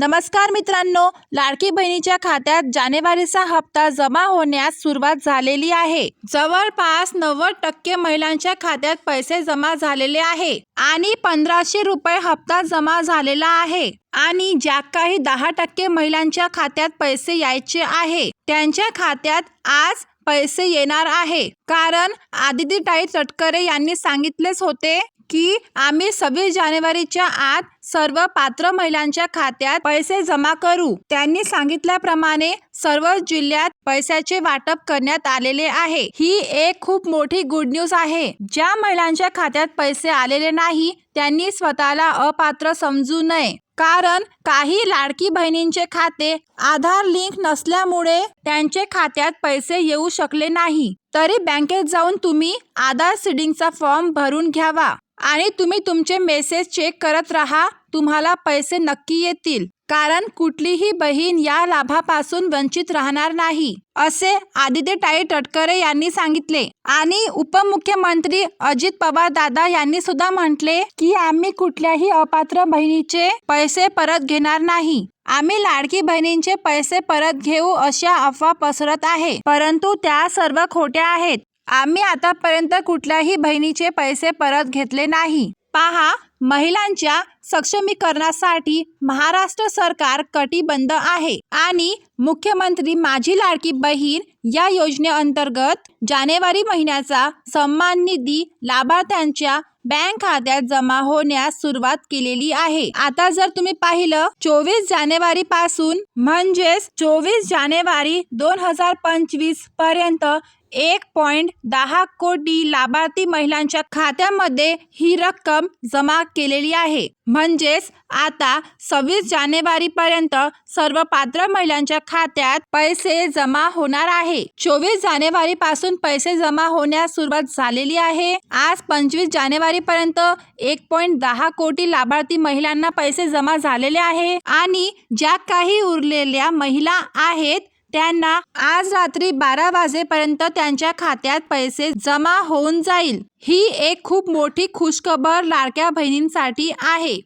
नमस्कार मित्रांनो लाडकी बहिणीच्या खात्यात जानेवारीचा हप्ता जमा होण्यास सुरुवात झालेली आहे. जवळपास नव्वद टक्के महिलांच्या खात्यात पैसे जमा झालेले आहे आणि पंधराशे रुपये हप्ता जमा झालेला आहे. आणि ज्या काही दहा टक्के महिलांच्या खात्यात पैसे यायचे आहे त्यांच्या खात्यात आज पैसे येणार आहे. कारण आदितीताई तटकरे यांनी सांगितलेच होते की आम्ही सव्वीस जानेवारीच्या आत सर्व पात्र महिलांच्या खात्यात पैसे जमा करू. त्यांनी सांगितल्याप्रमाणे सर्व जिल्ह्यात पैशाचे वाटप करण्यात आलेले आहे. ही एक खूप मोठी गुड न्यूज आहे. ज्या महिलांच्या खात्यात पैसे आलेले नाही त्यांनी स्वतःला अपात्र समजू नये. कारण काही लाडकी बहिणींचे खाते आधार लिंक नसल्यामुळे त्यांचे खात्यात पैसे येऊ शकले नाही. तरी बँकेत जाऊन तुम्ही आधार सीडिंगचा फॉर्म भरून घ्यावा. आणि तुम्ही तुमचे मेसेज चेक करत राहा. तुम्हाला पैसे नक्की येतील. कारण कुठलीही बहीण या लाभापासून वंचित राहणार नाही असे आदित्यताई तटकरे यांनी सांगितले. आणि उपमुख्यमंत्री अजित पवार दादा यांनी सुद्धा म्हटले की आम्ही कुठल्याही अपात्र बहिणीचे पैसे परत घेणार नाही. आम्ही लाडकी बहिणींचे पैसे परत घेऊ अशा अफवा पसरत आहे. परंतु त्या सर्व खोट्या आहेत. आम्ही आतापर्यंत कुठल्याही बहिणीचे पैसे परत घेतले नाही. पहा महिलांच्या सक्षमीकरणासाठी महाराष्ट्र सरकार कटिबद्ध आहे. आणि मुख्यमंत्री माझी लाडकी बहीण या योजनेअंतर्गत जानेवारी महिन्याचा सन्मान निधी लाभार्थ्यांच्या बँक खात्यात जमा होण्यास सुरुवात केलेली आहे. आता जर तुम्ही पाहिलं चोवीस जानेवारी पासून म्हणजेच चोवीस जानेवारी दोन हजार पंचवीसपर्यंत एक पॉइंट दहा कोटी लाभार्थी महिलांच्या खात्यामध्ये ही रक्कम जमा केलेली आहे. म्हणजेच आता सव्वीस जानेवारीपर्यंत सर्व पात्र महिलांच्या खात्यात पैसे जमा होणार आहे. चोवीस जानेवारीपासून पैसे जमा होण्यास सुरुवात झालेली आहे. आज पंचवीस जानेवारीपर्यंत एक पॉईंट दहा कोटी लाभार्थी महिलांना पैसे जमा झालेले आहे. आणि ज्या काही उरलेल्या महिला आहेत त्यांना आज रात्री बारा वाजेपर्यंत त्यांच्या खात्यात पैसे जमा होऊन जाईल. ही एक खूप मोठी खुशखबर लाडक्या बहिणींसाठी आहे.